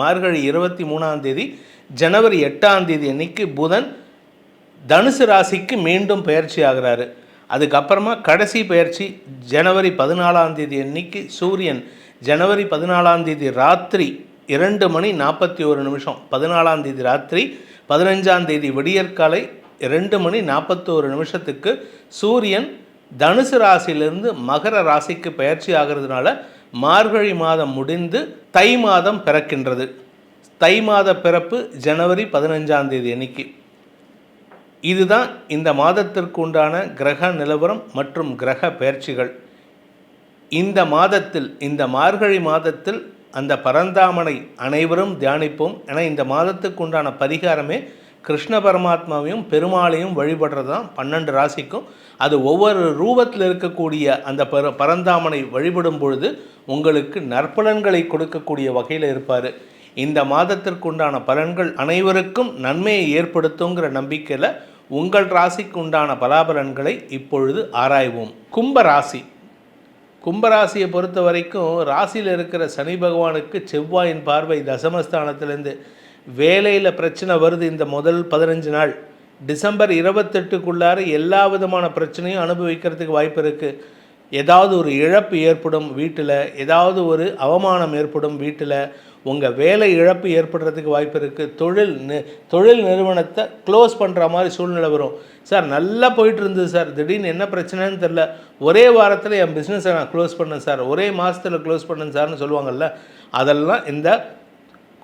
மார்கழி இருபத்தி மூணாம் தேதி ஜனவரி எட்டாம் தேதி அன்னைக்கு புதன் தனுசு ராசிக்கு மீண்டும் பயிற்சி ஆகிறாரு. அதுக்கப்புறமா கடைசி பயிற்சி ஜனவரி பதினாலாம் தேதி அன்னைக்கு சூரியன் ஜனவரி பதினாலாம் தேதி ராத்திரி இரண்டு மணி நாற்பத்தி ஒரு நிமிஷம் பதினாலாம் தேதி ராத்திரி பதினஞ்சாம் தேதி விடியற்காலை ரெண்டு மணி நாற்பத்தோரு நிமிஷத்துக்கு சூரியன் தனுசு ராசியிலிருந்து மகர ராசிக்கு பயிற்சி ஆகிறதுனால மார்கழி மாதம் முடிந்து தை மாதம் பிறக்கின்றது. தை மாத பிறப்பு ஜனவரி பதினஞ்சாம் தேதி அன்னைக்கு. இதுதான் இந்த மாதத்திற்கு உண்டான கிரக நிலவரம் மற்றும் கிரக பயிற்சிகள் இந்த மாதத்தில் இந்த மார்கழி மாதத்தில் அந்த பரந்தாமனை அனைவரும் தியானிப்போம் என இந்த மாதத்துக்கு உண்டான பரிகாரமே கிருஷ்ண பரமாத்மாவையும் பெருமாளையும் வழிபடுறது தான் பன்னெண்டு ராசிக்கும். அது ஒவ்வொரு ரூபத்தில் இருக்கக்கூடிய அந்த பர பரந்தாமனை வழிபடும் பொழுது உங்களுக்கு நற்பலன்களை கொடுக்கக்கூடிய வகையில் இருப்பார். இந்த மாதத்திற்கு உண்டான பலன்கள் அனைவருக்கும் நன்மையை ஏற்படுத்துங்கிற நம்பிக்கையில் உங்கள் ராசிக்கு உண்டான பலாபலன்களை இப்பொழுது ஆராய்வோம். கும்ப ராசி. கும்பராசியை பொறுத்த வரைக்கும் ராசியில் இருக்கிற சனி பகவானுக்கு செவ்வாயின் பார்வை தசமஸ்தானத்திலேருந்து வேலையில் பிரச்சனை வருது இந்த முதல் பதினஞ்சு நாள். டிசம்பர் இருபத்தெட்டுக்குள்ளார எல்லா விதமான பிரச்சனையும் அனுபவிக்கிறதுக்கு வாய்ப்பு இருக்குது ஏதாவது ஒரு இழப்பு ஏற்படும் வீட்டில் ஏதாவது ஒரு அவமானம் ஏற்படும் வீட்டில் உங்கள் வேலை இழப்பு ஏற்படுறதுக்கு வாய்ப்பு இருக்குது தொழில் நி தொழில் நிறுவனத்தை க்ளோஸ் பண்ணுற மாதிரி சூழ்நிலை வரும். சார் நல்லா போயிட்டு இருந்தது சார். திடீர்னு என்ன பிரச்சனைன்னு தெரில ஒரே வாரத்தில் என் பிஸ்னஸை நான் க்ளோஸ் பண்ணேன் சார். ஒரே மாதத்தில் க்ளோஸ் பண்ணேன் சார்னு சொல்லுவாங்கள்ல அதெல்லாம் இந்த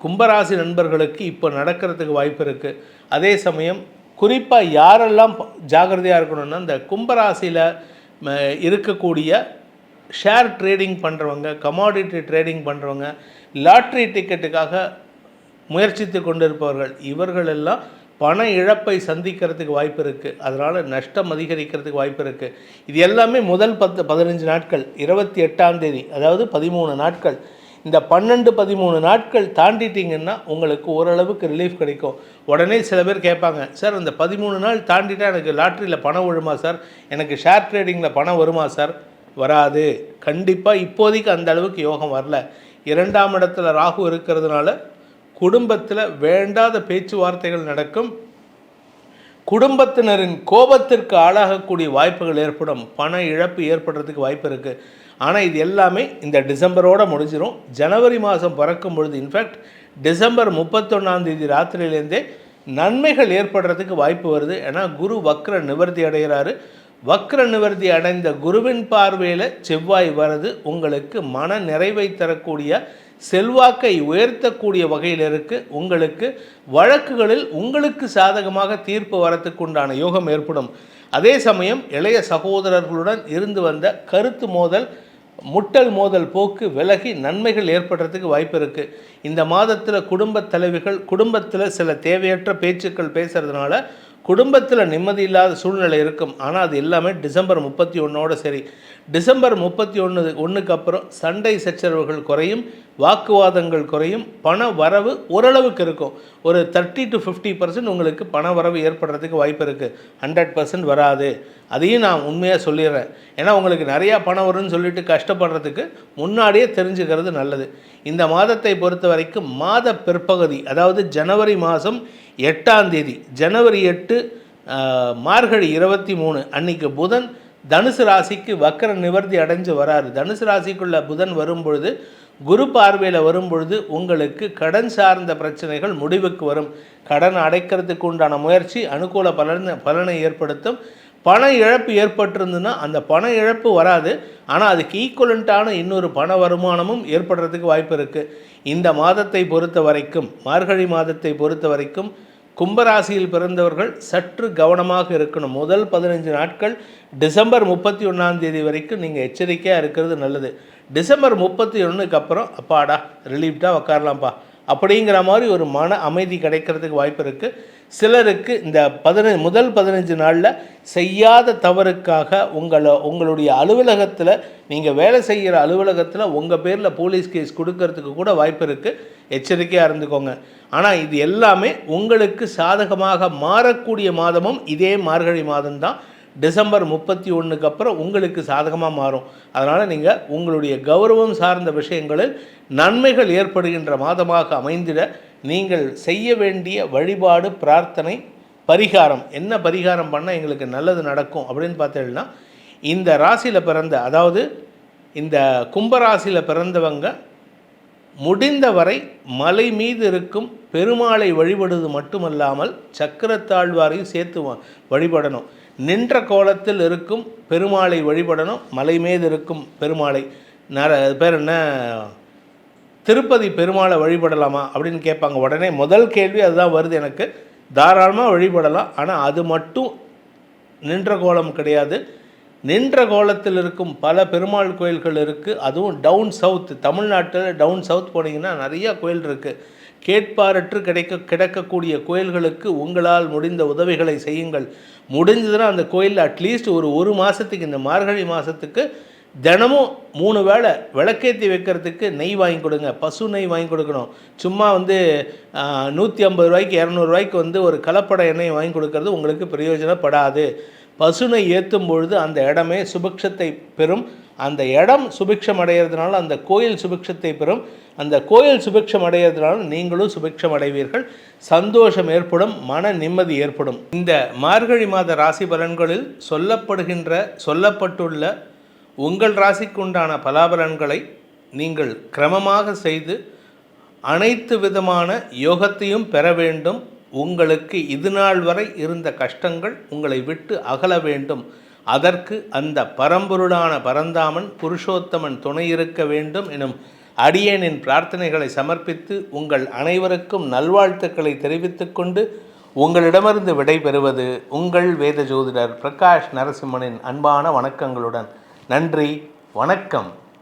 கும்பராசி நண்பர்களுக்கு இப்போ நடக்கிறதுக்கு வாய்ப்பு இருக்குது அதே சமயம் குறிப்பாக யாரெல்லாம் ஜாகிரதையாக இருக்கணும்னா இந்த கும்பராசியில் இருக்கக்கூடிய ஷேர் ட்ரேடிங் பண்ணுறவங்க கமாடிட்டி ட்ரேடிங் பண்ணுறவங்க லாட்ரி டிக்கெட்டுக்காக முயற்சித்து கொண்டிருப்பவர்கள் இவர்கள் எல்லாம் பண இழப்பை சந்திக்கிறதுக்கு வாய்ப்பு இருக்குது அதனால் நஷ்டம் அதிகரிக்கிறதுக்கு வாய்ப்பு இருக்குது இது எல்லாமே முதல் பத்து பதினஞ்சு நாட்கள் இருபத்தி எட்டாம் தேதி அதாவது பதிமூணு நாட்கள். இந்த பன்னெண்டு பதிமூணு நாட்கள் தாண்டிட்டிங்கன்னா உங்களுக்கு ஓரளவுக்கு ரிலீஃப் கிடைக்கும். உடனே சில பேர் கேட்பாங்க சார் இந்த பதிமூணு நாள் தாண்டிட்டா எனக்கு லாட்ரியில் பணம் விழுமா சார்? எனக்கு ஷேர் ட்ரேடிங்கில் பணம் வருமா சார்? வராது. கண்டிப்பாக இப்போதைக்கு அந்த அளவுக்கு யோகம் வரல. இரண்டாம் இடத்துல ராகு இருக்கிறதுனால குடும்பத்தில் வேண்டாத பேச்சுவார்த்தைகள் நடக்கும். குடும்பத்தினரின் கோபத்திற்கு ஆளாகக்கூடிய வாய்ப்புகள் ஏற்படும். பண இழப்பு ஏற்படுறதுக்கு வாய்ப்பு இருக்குது ஆனால் இது எல்லாமே இந்த டிசம்பரோடு முடிஞ்சிடும் ஜனவரி மாதம் பிறக்கும் பொழுது இன்ஃபேக்ட் டிசம்பர் முப்பத்தொன்னாந்தேதி ராத்திரியிலேருந்தே நன்மைகள் ஏற்படுறதுக்கு வாய்ப்பு வருது. ஏன்னா குரு வக்ர நிவர்த்தி அடைகிறாரு. வக்ர நிவர்த்தி அடைந்த குருவின் பார்வையில் செவ்வாய் வருது உங்களுக்கு மன நிறைவை தரக்கூடிய செல்வாக்கை உயர்த்தக்கூடிய வகையில் இருக்குது உங்களுக்கு வழக்குகளில் உங்களுக்கு சாதகமாக தீர்ப்பு வரத்துக்கு உண்டான யோகம் ஏற்படும். அதே சமயம் இளைய சகோதரர்களுடன் இருந்து வந்த கருத்து மோதல் முட்டல் மோதல் போக்கு விலகி நன்மைகள் ஏற்படுறதுக்கு வாய்ப்பு இருக்குது இந்த மாதத்தில் குடும்ப தலைவிகள் குடும்பத்தில் சில தேவையற்ற பேச்சுக்கள் பேசுகிறதுனால குடும்பத்தில் நிம்மதி இல்லாத சூழ்நிலை இருக்கும். ஆனால் அது எல்லாமே டிசம்பர் முப்பத்தி ஒன்றோட சரி. டிசம்பர் முப்பத்தி ஒன்று ஒன்றுக்கு அப்புறம் சண்டை சச்சரவுகள் குறையும் வாக்குவாதங்கள் குறையும் பண வரவு ஓரளவுக்கு இருக்கும். ஒரு தேர்ட்டி டு ஃபிஃப்டி பர்சன்ட் உங்களுக்கு பண வரவு ஏற்படுறதுக்கு வாய்ப்பு இருக்குது ஹண்ட்ரட் பர்சன்ட் வராது. அதையும் நான் உண்மையாக சொல்லிடுறேன். ஏன்னா உங்களுக்கு நிறையா பணம் வரும்னு சொல்லிட்டு கஷ்டப்படுறதுக்கு முன்னாடியே தெரிஞ்சுக்கிறது நல்லது. இந்த மாதத்தை பொறுத்த வரைக்கும் மாத பிற்பகுதி அதாவது ஜனவரி மாதம் எட்டாம் தேதி ஜனவரி எட்டு மார்கழி இருபத்தி மூணு அன்னைக்கு புதன் தனுசு ராசிக்கு வக்கர நிவர்த்தி அடைஞ்சு வராரு. தனுசு ராசிக்குள்ள புதன் வரும்பொழுது குரு பார்வையில் வரும்பொழுது உங்களுக்கு கடன் சார்ந்த பிரச்சனைகள் முடிவுக்கு வரும். கடன் அடைக்கிறதுக்கு உண்டான முயற்சி அனுகூல பலன் பலனை ஏற்படுத்தும். பண இழப்பு ஏற்பட்டிருந்ததுன்னா அந்த பண இழப்பு வராது. ஆனால் அதுக்கு ஈக்குவலண்ட்டான இன்னொரு பண வருமானமும் ஏற்படுறதுக்கு வாய்ப்பு இருக்குது இந்த மாதத்தை பொறுத்த வரைக்கும் மார்கழி மாதத்தை பொறுத்த வரைக்கும் கும்பராசியில் பிறந்தவர்கள் சற்று கவனமாக இருக்கணும். முதல் பதினஞ்சு நாட்கள் டிசம்பர் முப்பத்தி ஒன்றாம் தேதி வரைக்கும் நீங்கள் எச்சரிக்கையாக இருக்கிறது நல்லது. டிசம்பர் முப்பத்தி ஒன்றுக்கு அப்புறம் அப்பாடா ரிலீஃப்டாக உக்காரலாம்ப்பா. அப்படிங்கிற மாதிரி ஒரு மன அமைதி கிடைக்கிறதுக்கு வாய்ப்பு இருக்குது சிலருக்கு இந்த பதினஞ்சு முதல் பதினஞ்சு நாளில் செய்யாத தவறுக்காக உங்களை உங்களுடைய அலுவலகத்தில் நீங்கள் வேலை செய்கிற அலுவலகத்தில் உங்கள் பேரில் போலீஸ் கேஸ் கொடுக்கறதுக்கு கூட வாய்ப்பு இருக்குது எச்சரிக்கையாக இருந்துக்கோங்க. ஆனால் இது எல்லாமே உங்களுக்கு சாதகமாக மாறக்கூடிய மாதமும் இதே மார்கழி மாதம்தான். டிசம்பர் முப்பத்தி ஒன்றுக்கு அப்புறம் உங்களுக்கு சாதகமாக மாறும். அதனால் நீங்கள் உங்களுடைய கௌரவம் சார்ந்த விஷயங்களில் நன்மைகள் ஏற்படுகின்ற மாதமாக அமைந்திட நீங்கள் செய்ய வேண்டிய வழிபாடு பிரார்த்தனை பரிகாரம். என்ன பரிகாரம் பண்ணால் எங்களுக்கு நல்லது நடக்கும் அப்படின்னு பார்த்தீங்கன்னா இந்த ராசியில் பிறந்த அதாவது இந்த கும்பராசியில் பிறந்தவங்க முடிந்தவரை மலை மீது இருக்கும் பெருமாளை வழிபடுவது மட்டுமல்லாமல் சக்கரத்தாழ்வாரையும் சேர்த்து வ- வழிபடணும். நின்ற கோலத்தில் இருக்கும் பெருமாளை வழிபடணும் மலை மீது இருக்கும் பெருமாளை. நர பேர் என்ன? திருப்பதி பெருமாளை வழிபடலாமா அப்படின்னு கேட்பாங்க. உடனே முதல் கேள்வி அதுதான் வருது எனக்கு. தாராளமாக வழிபடலாம். ஆனால் அது மட்டும் நின்ற கோலம் கிடையாது. நின்ற கோலத்தில் இருக்கும் பல பெருமாள் கோயில்கள் இருக்குது அதுவும் டவுன் சவுத் தமிழ்நாட்டில் டவுன் சவுத் போனீங்கன்னா நிறைய கோயில் இருக்குது கேட்பாரற்று கிடைக்க கிடக்கக்கூடிய கோயில்களுக்கு உங்களால் முடிந்த உதவிகளை செய்யுங்கள். முடிஞ்சதுன்னா அந்த கோயிலில் அட்லீஸ்ட் ஒரு ஒரு மாதத்துக்கு இந்த மார்கழி மாதத்துக்கு தினமும் மூணு வேளை விளக்கேற்றி வைக்கிறதுக்கு நெய் வாங்கி கொடுங்க. பசு நெய் வாங்கி கொடுக்கணும். சும்மா வந்து நூற்றி ஐம்பது ரூபாய்க்கு இரநூறுவாய்க்கு வந்து ஒரு கலப்பட எண்ணெய் வாங்கி கொடுக்கறது உங்களுக்கு பிரயோஜனப்படாது. பசுனை ஏற்றும் பொழுது அந்த இடமே சுபிக்ஷத்தை பெறும். அந்த இடம் சுபிக்ஷம் அடைகிறதுனால அந்த கோயில் சுபிக்ஷத்தை பெறும். அந்த கோயில் சுபிக்ஷம் அடைகிறதுனால நீங்களும் சுபிக்ஷம் அடைவீர்கள். சந்தோஷம் ஏற்படும் மன நிம்மதி ஏற்படும். இந்த மார்கழி மாத ராசி பலன்களில் சொல்லப்படுகின்ற சொல்லப்பட்டுள்ள உங்கள் ராசிக்குண்டான பலாபலன்களை நீங்கள் கிரமமாக செய்து அனைத்து விதமான யோகத்தையும் பெற வேண்டும். உங்களுக்கு இது நாள் வரை இருந்த கஷ்டங்கள் உங்களை விட்டு அகல வேண்டும். அதற்கு அந்த பரம்பொருளான பரந்தாமன் புருஷோத்தமன் துணை இருக்க வேண்டும் எனும் அடியேனின் பிரார்த்தனைகளை சமர்ப்பித்து உங்கள் அனைவருக்கும் நல்வாழ்த்துக்களை தெரிவித்துக்கொண்டு உங்களிடமிருந்து விடைபெறுவது உங்கள் வேத ஜோதிடர் பிரகாஷ் நரசிம்மனின் அன்பான வணக்கங்களுடன் நன்றி வணக்கம்.